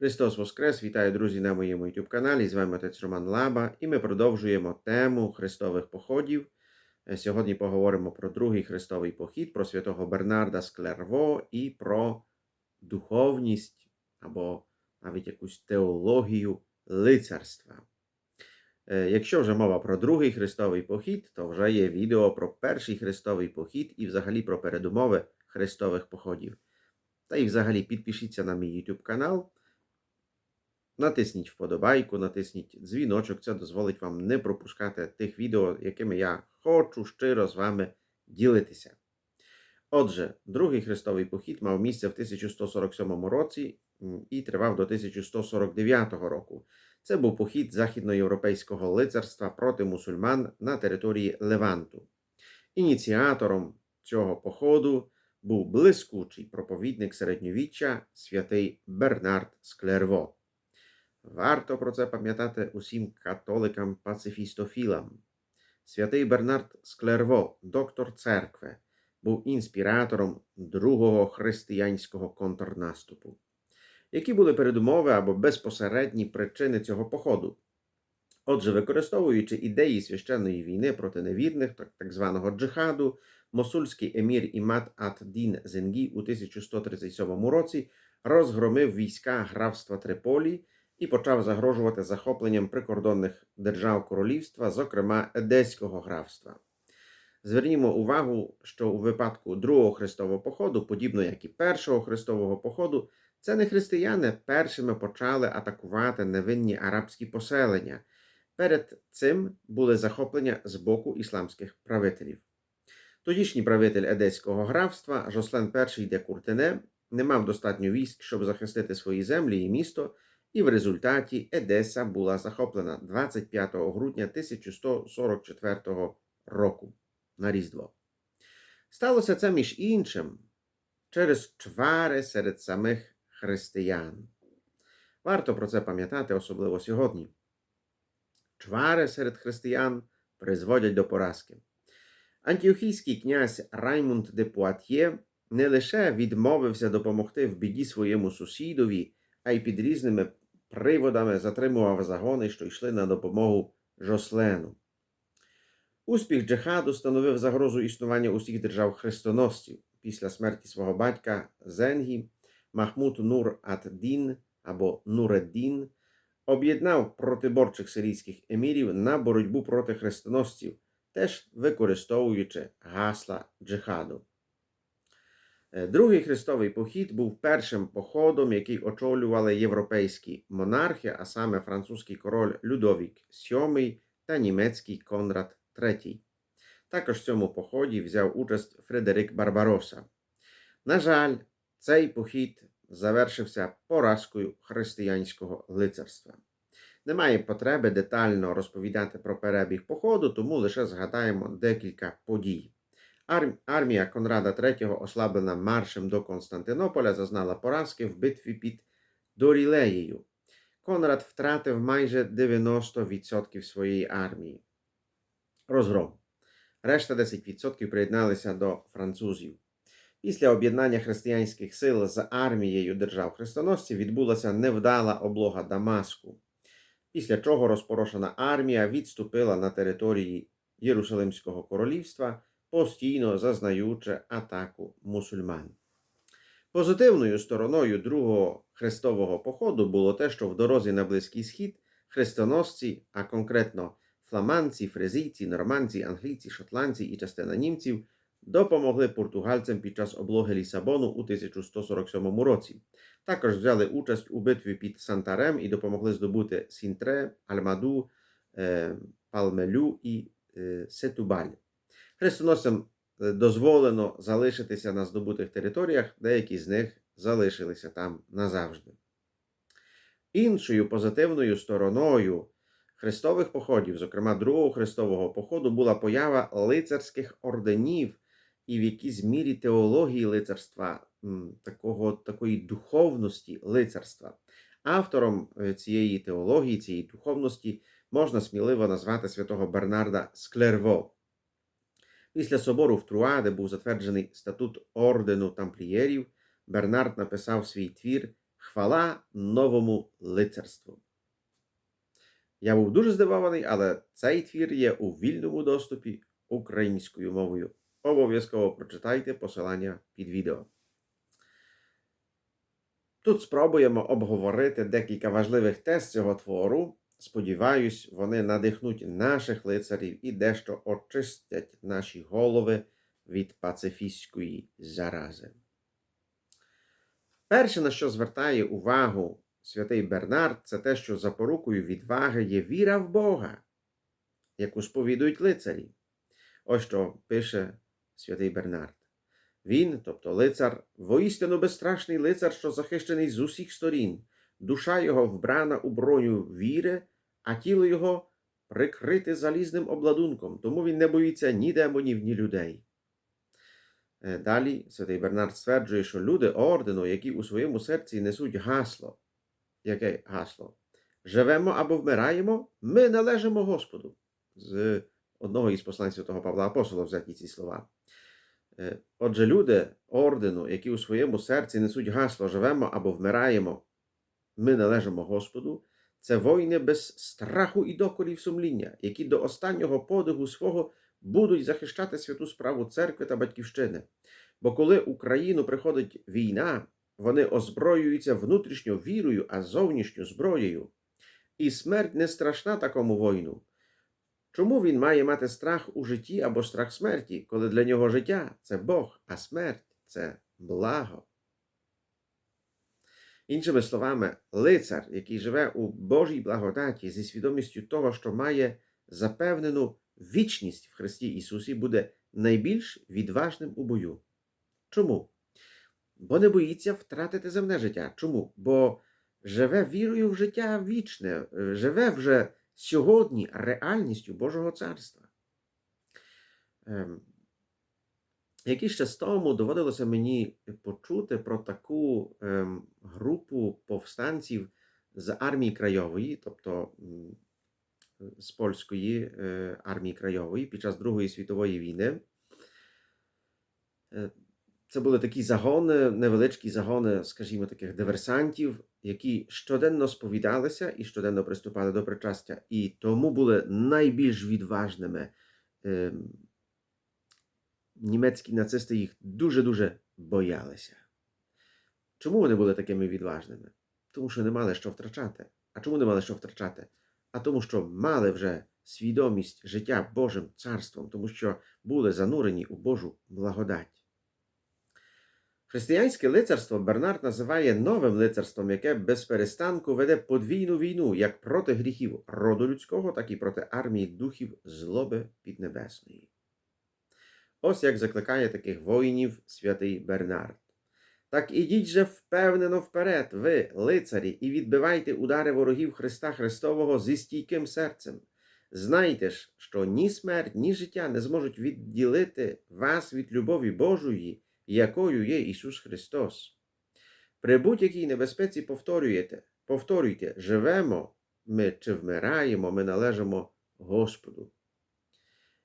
Христос Воскрес! Вітаю, друзі, на моєму YouTube каналі. З вами отець Роман Лаба, і ми продовжуємо тему Христових походів. Е, Сьогодні поговоримо про другий Христовий похід, про святого Бернарда з Клерво і про духовність або навіть якусь теологію лицарства. Е, Якщо вже мова про другий Христовий похід, то вже є відео про перший Христовий похід і взагалі про передумови Христових походів. Та і взагалі підпишіться на мій YouTube канал. Натисніть вподобайку, натисніть дзвіночок, це дозволить вам не пропускати тих відео, якими я хочу щиро з вами ділитися. Отже, другий хрестовий похід мав місце в 1147 році і тривав до 1149 року. Це був похід західноєвропейського лицарства проти мусульман на території Леванту. Ініціатором цього походу був блискучий проповідник середньовіччя святий Бернард Склерво. Варто про це пам'ятати усім католикам-пацифістофілам. Святий Бернард Склерво, доктор церкви, був інспіратором другого християнського контрнаступу. Які були передумови або безпосередні причини цього походу? Отже, використовуючи ідеї священної війни проти невірних, так, званого джихаду, мосульський емір Імад ад-Дін Зенгі у 1137 році розгромив війська графства Триполі і почав загрожувати захопленням прикордонних держав королівства, зокрема Едеського графства. Звернімо увагу, що у випадку Другого Христового походу, подібно як і Першого Христового походу, це не християни першими почали атакувати невинні арабські поселення. Перед цим були захоплення з боку ісламських правителів. Тодішній правитель Едеського графства Жослен І де Куртене не мав достатньо військ, щоб захистити свої землі і місто, і в результаті Едеса була захоплена 25 грудня 1144 року на Різдво. Сталося це між іншим через чвари серед самих християн. Варто про це пам'ятати, особливо сьогодні. Чвари серед християн призводять до поразки. Антіохійський князь Раймунд де Пуатьє не лише відмовився допомогти в біді своєму сусідові, а й під різними приводами затримував загони, що йшли на допомогу Жослену. Успіх джихаду становив загрозу існування усіх держав хрестоносців. Після смерті свого батька Зенгі Махмуд Нур ад-Дін або Нуреддін об'єднав протиборчих сирійських емірів на боротьбу проти хрестоносців, теж використовуючи гасла джихаду. Е, Другий хрестовий похід був першим походом, який очолювали європейські монархи, а саме французький король Людовік VII та німецький Конрад III. Також в цьому поході взяв участь Фредерик Барбароса. На жаль, цей похід завершився поразкою християнського лицарства. Немає потреби детально розповідати про перебіг походу, тому лише згадаємо декілька подій. Ар- Армія Конрада III, ослаблена маршем до Константинополя, зазнала поразки в битві під Дорілеєю. Конрад втратив майже 90% своєї армії. Розгром. Решта 10% приєдналися до французів. Після об'єднання християнських сил з армією держав хрестоносців відбулася невдала облога Дамаску, після чого розпорошена армія відступила на території Єрусалимського королівства, постійно зазнаючи атаку мусульман. Позитивною стороною другого хрестового походу було те, що в дорозі на Близький Схід хрестоносці, а конкретно фламандці, фрезійці, нормандці, англійці, шотландці і частина німців допомогли португальцям під час облоги Лісабону у 1147 році. Також взяли участь у битві під Сантарем і допомогли здобути Сінтре, Альмаду, е, Палмелю і е, Сетубаль. Хрестоносцям е, дозволено залишитися на здобутих територіях, деякі з них залишилися там назавжди. Іншою позитивною стороною хрестових походів, зокрема другого хрестового походу, була поява лицарських орденів і в якійсь мірі теології лицарства, такого, такої духовності лицарства. Автором е, цієї теології, цієї духовності можна сміливо назвати святого Бернарда Склерво. Після собору в Труа, де був затверджений статут ордену тамплієрів, Бернард написав свій твір Хвала новому лицарству. Я був дуже здивований, але цей твір є у вільному доступі українською мовою. Обов'язково прочитайте посилання під відео. Тут спробуємо обговорити декілька важливих тез цього твору. Сподіваюсь, вони надихнуть наших лицарів і дещо очистять наші голови від пацифістської зарази. Перше, на що звертає увагу святий Бернард, це те, що запорукою відваги є віра в Бога, яку сповідують лицарі. Ось що пише святий Бернард. Він, тобто лицар, воістину безстрашний лицар, що захищений з усіх сторін, душа його вбрана у броню віри, а тіло його прикрите залізним обладунком, тому він не боїться ні демонів, ні людей. Е, Далі святий Бернард стверджує, що люди ордену, які у своєму серці несуть гасло. Яке гасло? Живемо або вмираємо, ми належимо Господу. З одного із послань святого Павла Апостола взяті ці слова. Е, Отже, люди ордену, які у своєму серці несуть гасло живемо або вмираємо, ми належимо Господу, це воїни без страху і докорів сумління, які до останнього подиху свого будуть захищати святу справу церкви та батьківщини. Бо коли Україну приходить війна, вони озброюються внутрішньо вірою, а зовнішньо зброєю. І смерть не страшна такому воїну. Чому він має мати страх у житті або страх смерті, коли для нього життя це Бог, а смерть це благо? Іншими словами, лицар, який живе у Божій благодаті зі свідомістю того, що має запевнену вічність в Христі Ісусі, буде найбільш відважним у бою. Чому? Бо не боїться втратити земне життя. Чому? Бо живе вірою в життя вічне, живе вже сьогодні реальністю Божого царства. Ем, Якийсь час тому доводилося мені почути про таку ем, групу повстанців з армії Крайової, тобто з польської е, армії Крайової під час Другої світової війни. Е, Це були такі загони, невеличкі загони, скажімо, таких диверсантів, які щоденно сповідалися і щоденно приступали до причастя, і тому були найбільш відважними. Німецькі нацисти їх дуже-дуже боялися. Чому вони були такими відважними? Тому що не мали що втрачати. А чому не мали що втрачати? А тому, що мали вже свідомість життя Божим царством, тому що були занурені у Божу благодать. Християнське лицарство Бернард називає новим лицарством, яке без перестанку веде подвійну війну як проти гріхів роду людського, так і проти армії духів злоби піднебесної. Ось як закликає таких воїнів святий Бернард. Так ідіть же впевнено вперед, ви, лицарі, і відбивайте удари ворогів Христа Христового зі стійким серцем. Знайте ж, що ні смерть, ні життя не зможуть відділити вас від любові Божої, якою є Ісус Христос. При будь-якій небезпеці повторюєте, повторюйте, живемо ми чи вмираємо, ми належимо Господу.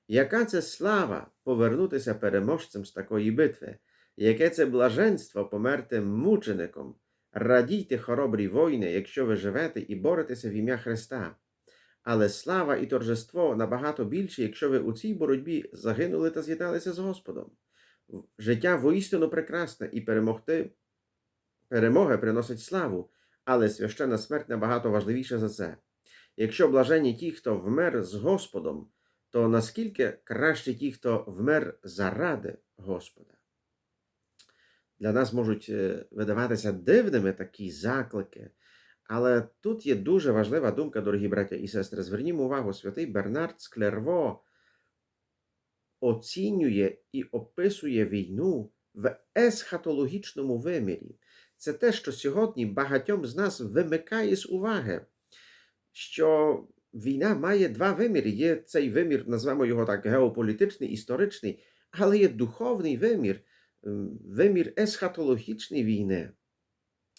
Яка це слава повернутися переможцем з такої битви? Яке це блаженство померти мучеником? Радійте, хоробрі воїни, якщо ви живете і боретеся в ім'я Христа. Але слава і торжество набагато більше, якщо ви у цій боротьбі загинули та з'єдналися з Господом. Життя воістину прекрасне і перемогти перемоги приносить славу, але священна смерть набагато важливіша за це. Якщо блажені ті, хто вмер з Господом, то наскільки краще ті, хто вмер заради Господа? Для нас можуть е, видаватися дивними такі заклики, але тут є дуже важлива думка, дорогі браття і сестри. Звернімо увагу, святий Бернард Склерво оцінює і описує війну в есхатологічному вимірі. Це те, що сьогодні багатьом з нас вимикає з уваги, що війна має два виміри. Є цей вимір, назвемо його так, геополітичний, історичний, але є духовний вимір, ем, вимір есхатологічної війни.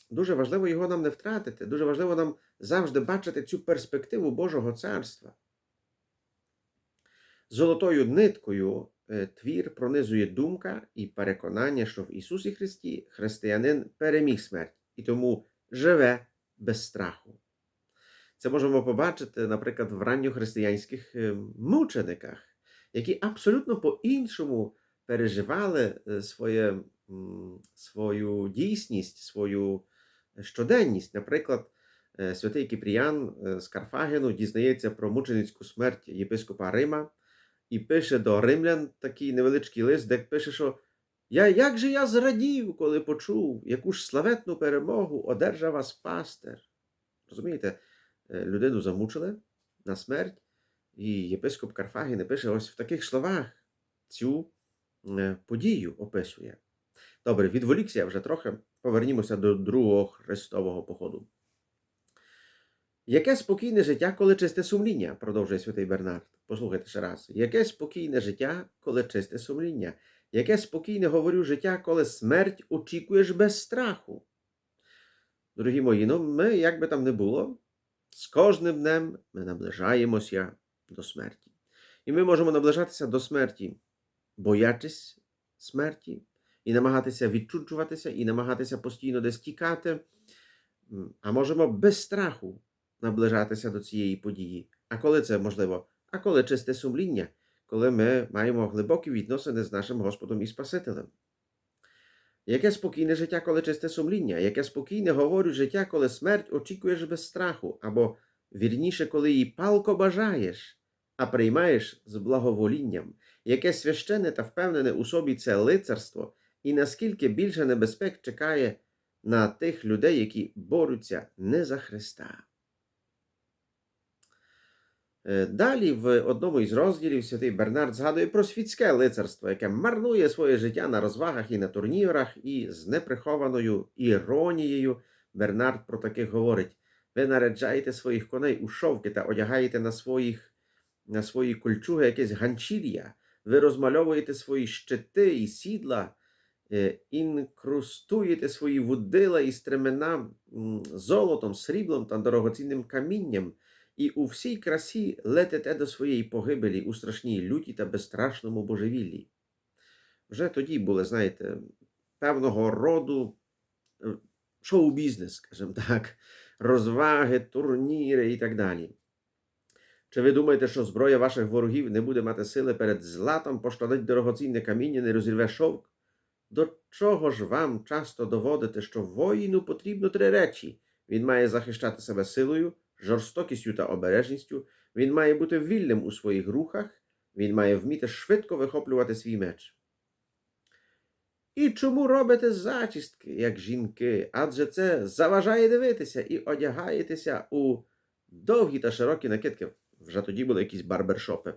Дуже важливо його нам не втратити, дуже важливо нам завжди бачити цю перспективу Божого царства. Золотою ниткою е, твір пронизує думка і переконання, що в Ісусі Христі християнин переміг смерть і тому живе без страху. Це можемо побачити, наприклад, в ранньохристиянських е, мучениках, які абсолютно по-іншому переживали е, своє, свою дійсність, свою щоденність. Наприклад, е, святий Кіпріян е, з Карфагену дізнається про мученицьку смерть єпископа Рима і пише до римлян такий невеличкий лист, де пише, що я, як же я зрадів, коли почув, яку ж славетну перемогу одержав вас пастир. Розумієте, Е, людину замучили на смерть, і єпископ Карфагіни пише ось в таких словах цю е, подію описує. Добре, відволікся вже трохи. Повернімося до другого Христового походу. Яке спокійне життя, коли чисте сумління, продовжує святий Бернард. Послухайте ще раз. Яке спокійне життя, коли чисте сумління? Яке спокійне говорю життя, коли смерть очікуєш без страху? Дорогі мої, ну ми, як би там не було, з кожним днем ми наближаємося до смерті. І ми можемо наближатися до смерті, боячись смерті, і намагатися відчуджуватися, і намагатися постійно десь тікати. А можемо без страху наближатися до цієї події. А коли це можливо? А коли чисте сумління, коли ми маємо глибокі відносини з нашим Господом і Спасителем. Яке спокійне життя, коли чисте сумління, яке спокійне говорю життя, коли смерть очікуєш без страху, або вірніше, коли її палко бажаєш, а приймаєш з благоволінням, яке священне та впевнене у собі це лицарство, і наскільки більше небезпек чекає на тих людей, які борються не за Христа. Е, Далі в одному із розділів святий Бернард згадує про світське лицарство, яке марнує своє життя на розвагах і на турнірах, і з неприхованою іронією. Бернард про таких говорить: ви наряджаєте своїх коней у шовки та одягаєте на, своїх, на свої кольчуги якесь ганчір'я, ви розмальовуєте свої щити і сідла, е, інкрустуєте свої вудила і стремена золотом, сріблом та дорогоцінним камінням і у всій красі летите до своєї погибелі у страшній люті та безстрашному божевіллі. Вже тоді були, знаєте, певного роду е, шоу-бізнес, скажімо так, розваги, турніри і так далі. Чи ви думаєте, що зброя ваших ворогів не буде мати сили перед златом пошкодить дорогоцінне каміння, не розірве шовк? До чого ж вам часто доводити, що воїну потрібно три речі: він має захищати себе силою, жорстокістю та обережністю, він має бути вільним у своїх рухах, він має вміти швидко вихоплювати свій меч. І чому робите зачістки, як жінки? Адже це заважає дивитися і одягаєтеся у довгі та широкі накидки. Вже тоді були якісь барбершопи.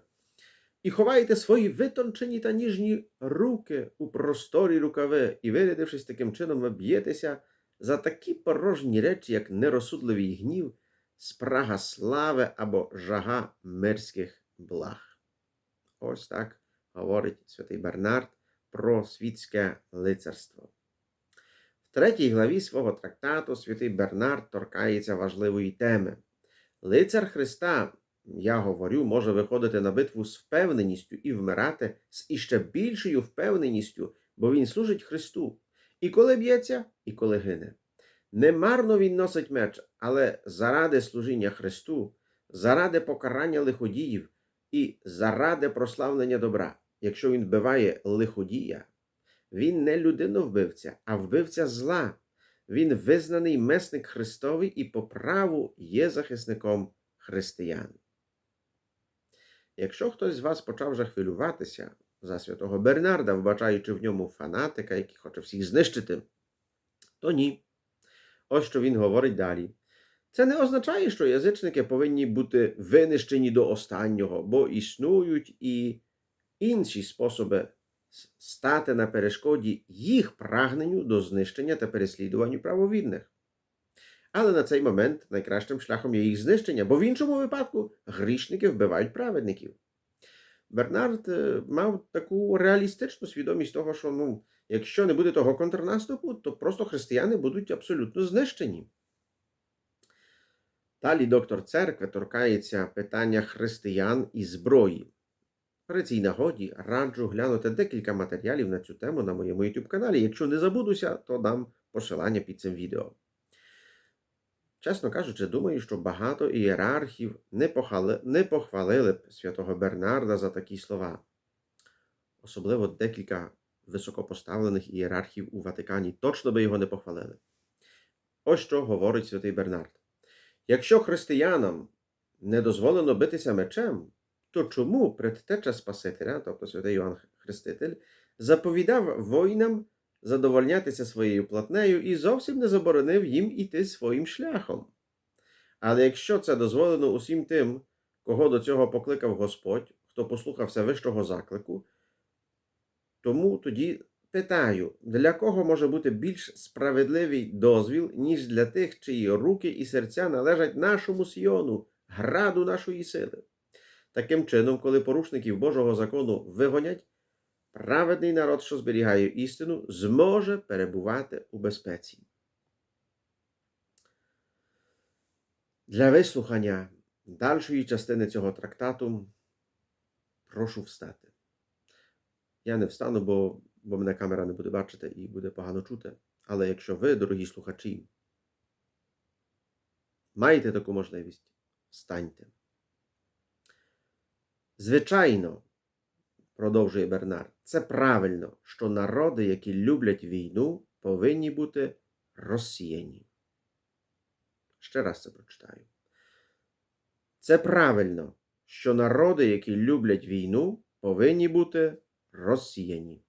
І ховаєте свої витончені та ніжні руки у просторі рукави, і, вирядившись таким чином, ви б'єтеся за такі порожні речі, як нерозсудливий гнів, спрага слави або жага мирських благ. Ось так говорить святий Бернард про світське лицарство. В третій главі свого трактату святий Бернард торкається важливої теми. Лицар Христа, я говорю, може виходити на битву з впевненістю і вмирати з іще більшою впевненістю, бо він служить Христу. І коли б'ється, і коли гине. Немарно він носить меч, але заради служіння Христу, заради покарання лиходіїв і заради прославлення добра. Якщо він вбиває лиходія, він не людиновбивця, а вбивця зла. Він визнаний месник Христовий і по праву є захисником християн. Якщо хтось з вас почав вже хвилюватися за святого Бернарда, вбачаючи в ньому фанатика, який хоче всіх знищити, то ні. Ось що він говорить далі. Це не означає, що язичники повинні бути винищені до останнього, бо існують і інші способи стати на перешкоді їх прагненню до знищення та переслідуванню правовідних. Але на цей момент найкращим шляхом є їх знищення, бо в іншому випадку грішники вбивають праведників. Бернард е, мав таку реалістичну свідомість того, що ну, якщо не буде того контрнаступу, то просто християни будуть абсолютно знищені. Далі доктор церкви торкається питання християн і зброї. При цій нагоді раджу глянути декілька матеріалів на цю тему на моєму YouTube каналі. Якщо не забудуся, то дам посилання під цим відео. Чесно кажучи, думаю, що багато ієрархів не, похали, не похвалили б святого Бернарда за такі слова. Особливо декілька високопоставлених ієрархів у Ватикані точно би його не похвалили. Ось що говорить святий Бернард. Якщо християнам не дозволено битися мечем, то чому предтеча Спасителя, тобто святий Йоанн Хреститель, заповідав воїнам задовольнятися своєю платнею і зовсім не заборонив їм іти своїм шляхом? Але якщо це дозволено усім тим, кого до цього покликав Господь, хто послухався вищого заклику, тому тоді питаю, для кого може бути більш справедливий дозвіл, ніж для тих, чиї руки і серця належать нашому Сіону, граду нашої сили? Таким чином, коли порушників Божого закону вигонять, праведний народ, що зберігає істину, зможе перебувати у безпеці. Для вислухання дальшої частини цього трактату прошу встати. Я не встану, бо, бо мене камера не буде бачити і буде погано чути. Але якщо ви, дорогі слухачі, маєте таку можливість, встаньте. Звичайно, продовжує Бернард, це правильно, що народи, які люблять війну, повинні бути розсіяні. Ще раз це прочитаю. Це правильно, що народи, які люблять війну, повинні бути розсіяні.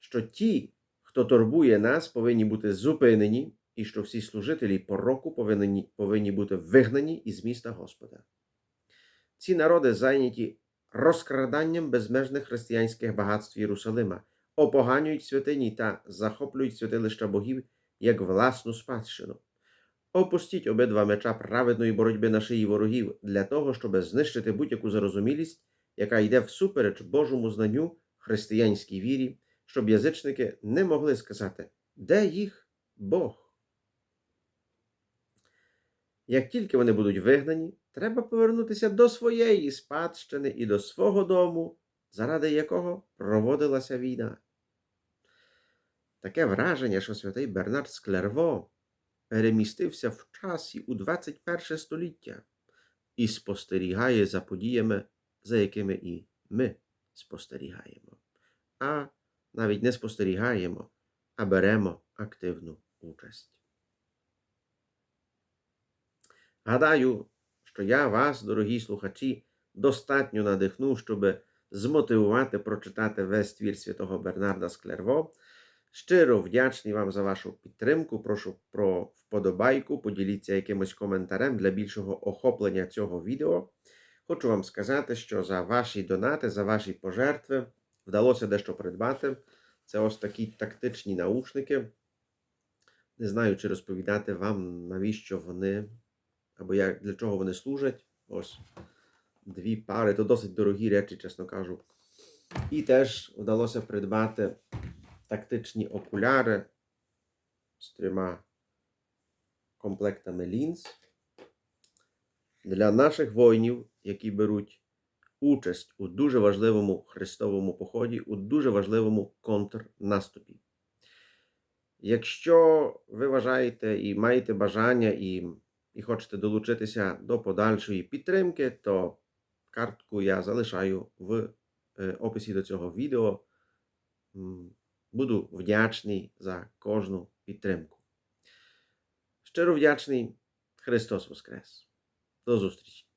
Що ті, хто турбує нас, повинні бути зупинені, і що всі служителі пороку повинні, повинні бути вигнані із міста Господа. Ці народи зайняті розкраданням безмежних християнських багатств Єрусалима, опоганюють святині та захоплюють святилища богів як власну спадщину. Опустіть обидва меча праведної боротьби на шиї ворогів для того, щоб знищити будь-яку зарозумілість, яка йде всупереч Божому знанню християнській вірі, щоб язичники не могли сказати, де їх Бог. Як тільки вони будуть вигнані, треба повернутися до своєї спадщини і до свого дому, заради якого проводилася війна. Таке враження, що святий Бернард Склерво перемістився в часі у 21 століття і спостерігає за подіями, за якими і ми спостерігаємо. А навіть не спостерігаємо, а беремо активну участь. Гадаю, що я вас, дорогі слухачі, достатньо надихну, щоб змотивувати прочитати весь твір святого Бернарда Склерво. Щиро вдячний вам за вашу підтримку. Прошу про вподобайку, поділіться якимось коментарем для більшого охоплення цього відео. Хочу вам сказати, що за ваші донати, за ваші пожертви вдалося дещо придбати. Це ось такі тактичні наушники. Не знаю, чи розповідати вам, навіщо вони, або як, для чого вони служать. Ось дві пари, то досить дорогі речі, чесно кажу. І теж вдалося придбати тактичні окуляри з трьома комплектами лінз для наших воїнів, які беруть участь у дуже важливому хрестовому поході, у дуже важливому контрнаступі. Якщо ви вважаєте і маєте бажання і, і хочете долучитися до подальшої підтримки, то картку я залишаю в е, описі до цього відео. Буду вдячний за кожну підтримку. Щиро вдячний Христос Воскрес! До зустрічі!